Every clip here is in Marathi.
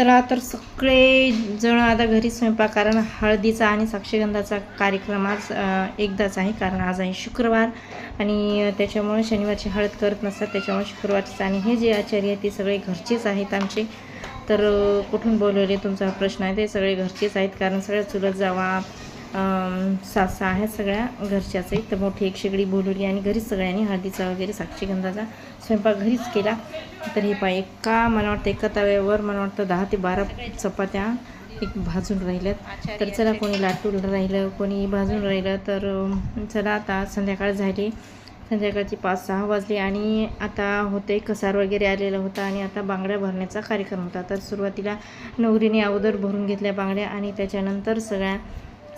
चला तर सगळे जण आता घरी स्वयंपाक कारण हळदीचा आणि साक्षीगंधाचा कार्यक्रम आज एकदाच आहे. कारण आज आहे शुक्रवार आणि त्याच्यामुळे शनिवारची हळद करत नसतात. त्याच्यामुळे शुक्रवारचीच आणि हे जे आचार्य आहेत ते सगळे घरचेच आहेत आमचे. तर कुठून बोलवले तुमचा प्रश्न आहे? ते सगळे घरचेच आहेत. कारण सगळ्या चुलत जावा सासा आहेत सगळ्या घरच्याच. आहेत तर मोठी एक शेगडी बोलवली आणि घरीच सगळ्यांनी हळदीचा वगैरे साक्षीगंधाचा स्वयंपाक घरीच केला. तर हे पाय एका मला वाटतं एका तव्यावर मला वाटतं दहा ते बारा चपात्या एक भाजून राहिल्यात. तर चला कोणी लाटून राहिलं कोणी भाजून राहिलं तर चला आता संध्याकाळ झाली. संध्याकाळची पाच सहा वाजले आणि आता होते कसार वगैरे आलेला होता आणि आता बांगड्या भरण्याचा कार्यक्रम होता. तर सुरुवातीला नवरीने अगोदर भरून घेतल्या बांगड्या आणि त्याच्यानंतर सगळ्या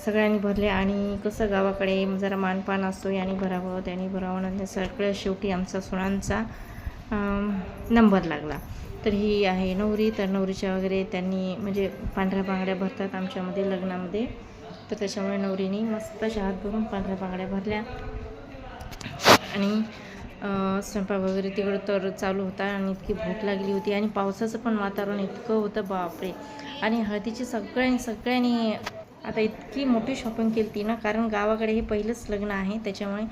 सगळ्यांनी भरले आणि कसं गावाकडे जरा मानपान असतो याने भरावं त्याने भरावं नंतर सगळ्या शेवटी आमचा सुणांचा नंबर लागला. तर ही आहे नवरी तर नवरीच्या वगैरे त्यांनी म्हणजे पांढऱ्या बांगड्या भरतात आमच्यामध्ये लग्नामध्ये. तर त्याच्यामुळे नवरीने मस्त हात भरून पांढऱ्या बांगड्या भरल्या. आणि स्वयंपाक वगैरे तिकडं तर चालू होता आणि इतकी भूक लागली होती. आणि पावसाचं पण वातावरण इतकं होतं बापरे. आणि हळदीची सगळ्यांनी सगळ्यांनी आता इतकी मोठी शॉपिंग केली ती ना कारण गावाकडे हे पहिलंच लग्न आहे त्याच्यामुळे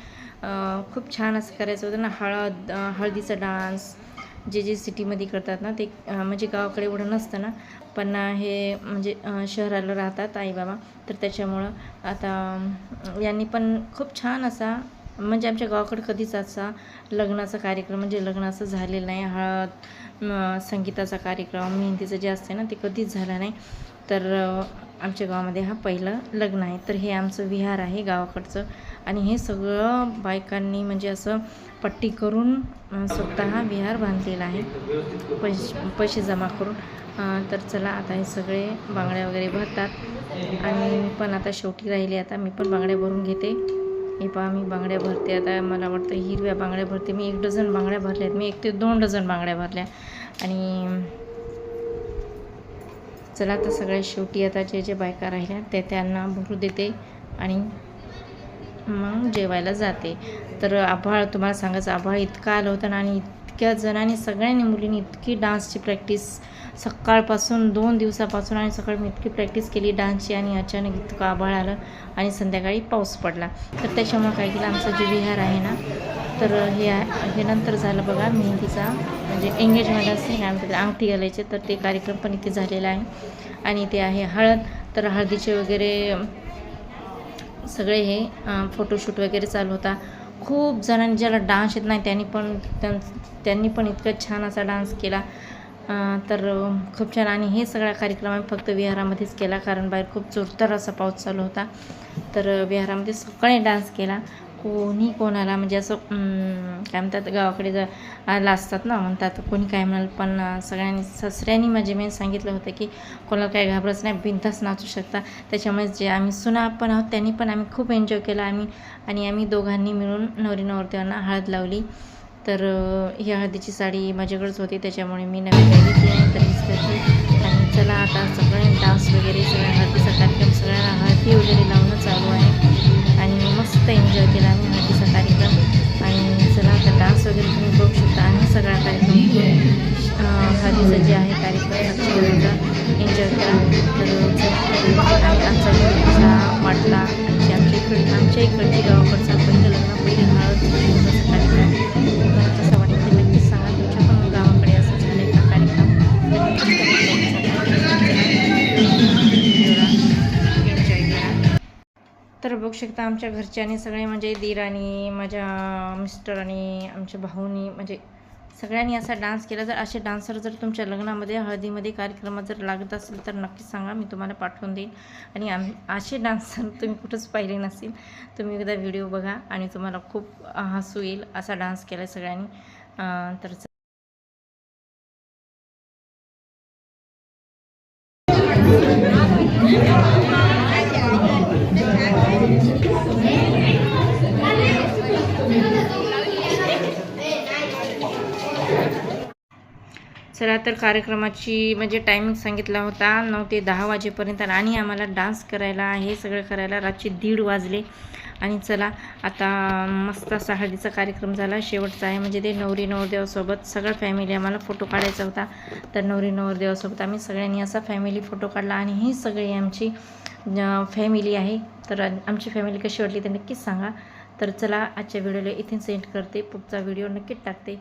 खूप छान असं करायचं होतं ना हळद हळदीचा डान्स जे जे सिटीमध्ये करतात ना ते म्हणजे गावाकडे एवढं नसतं ना पण हे म्हणजे शहराला राहतात आई बाबा तर त्याच्यामुळं आता यांनी पण खूप छान असा म्हणजे आमच्या गावाकडे कधीच असा लग्नाचा कार्यक्रम म्हणजे लग्नाचं झालेलं नाही हळद संगीताचा कार्यक्रम मेहंदीचं जे असते ना ते कधीच झालं नाही. तर आमच्या गावामध्ये हा पहिलं लग्न आहे. तर हे आमचं विहार आहे गावाकडचं. आणि हे सगळं बायकांनी म्हणजे असं पट्टी करून स्वतः हा विहार बांधलेला आहे. पैसे पैसे जमा करून. तर चला आता हे सगळे बांगड्या वगैरे भरतात. आणि मी पण आता शेवटी राहिली आता. मी पण बांगड्या भरून घेते. हे पहा मी बांगड्या भरते. आता मला वाटतं हिरव्या बांगड्या भरते. मी एक डझन बांगड्या भरल्या आहेत मी एक ते दोन डझन बांगड्या भरल्या. आणि चला आता सगळ्यात शेवटी आता जे जे बायका राहिल्या ते त्यांना भरू देते आणि मग जेवायला जाते. तर आभाळ तुम्हाला सांगायचं आभाळ इतकं आलं होतं ना आणि इतक्या जणांनी सगळ्यांनी मुलींनी इतकी डान्सची प्रॅक्टिस. सकाळपासून दोन दिवसापासून आणि सकाळी मी इतकी प्रॅक्टिस केली डान्सची आणि अचानक इतकं आभाळ आलं आणि संध्याकाळी पाऊस पडला. तर त्याच्यामुळं काय केलं आमचं जे विहार आहे ना तर हे आहे- हे नंतर झालं बघा मेहंदीचा म्हणजे एंगेजमेंट असते काय म्हणतात अंगठी घालायचे तर ते कार्यक्रम पण इथे झालेला आहे. आणि ते आहे हळद तर हळदीचे वगैरे सगळे हे फोटोशूट वगैरे चालू होता. खूप जणांनी ज्याला डान्स येत नाही त्यांनी पण त्यांनी पण इतका छान असा डान्स केला. तर खूप छान. आणि हे सगळा कार्यक्रम आम्ही फक्त विहारामध्येच केला कारण बाहेर खूप जोरदार असा पाऊस चालू होता. तर विहारामध्ये सगळ्यांनी डान्स केला. कोणी कोणाला म्हणजे असं काय म्हणतात गावाकडे जर लाजतात असतात ना म्हणतात कोणी काय म्हणाल पण सगळ्यांनी सासऱ्यांनी म्हणजे मी सांगितलं होतं की कोणाला काय घाबरच नाही बिंदास नाचू शकता. त्याच्यामुळे जे आम्ही सुना पण आहोत त्यांनी पण आम्ही खूप एन्जॉय केला. आम्ही आणि आम्ही दोघांनी मिळून नवरी नवरदेवांना हळद लावली. तर ही हळदीची साडी माझ्याकडेच होती त्याच्यामुळे मी नवीन घेतली नाही तर आणि चला आता सगळे डान्स वगैरे सगळ्या हळदीचा कार्यक्रम सगळ्या केला आम्ही हळदीचा कार्यक्रम आणि चला आता डान्स वगैरे तुम्ही बघू शकता. आणि सगळा कार्यक्रम अं, हळदीचा जे आहे कार्यक्रम एन्जॉय करा. तर आमचा वाटला आमच्या इकडे आमच्या इकडे तर बघू शकता आमच्या घरच्यांनी सगळे म्हणजे दीरानी माझ्या मिस्टरांनी आमच्या भाऊनी म्हणजे सगळ्यांनी असा डान्स केला. जर असे डान्सर जर तुमच्या लग्नामध्ये हळदीमध्ये कार्यक्रमात जर लागत असेल तर नक्कीच सांगा. मी तुम्हाला पाठवून देईन. आणि आम असे डान्सर तुम्ही कुठंच पाहिले नसतील. तुम्ही एकदा व्हिडिओ बघा आणि तुम्हाला खूप हसू येईल असा डान्स केला सगळ्यांनी. अं, तर चला तर कार्यक्रमाची म्हणजे टायमिंग सांगितला होता नऊ ते दहा वाजेपर्यंत आणि आम्हाला डान्स करायला हे सगळं करायला. रातचे दीड वाजले. आणि चला आता मस्त असा हळदीचा कार्यक्रम झाला. शेवटचा आहे म्हणजे ते नवरी नवरदेवासोबत सगळं फॅमिली आम्हाला फोटो काढायचा होता. तर नवरी नवरदेवासोबत आम्ही सगळ्यांनी असा फॅमिली फोटो काढला. आणि ही सगळी आमची फॅमिली आहे. तर आमची फॅमिली कशी वाटली ते नक्कीच सांगा. तर चला आजच्या व्हिडिओला इथे सेंड करते. पुढचा व्हिडिओ नक्कीच टाकते.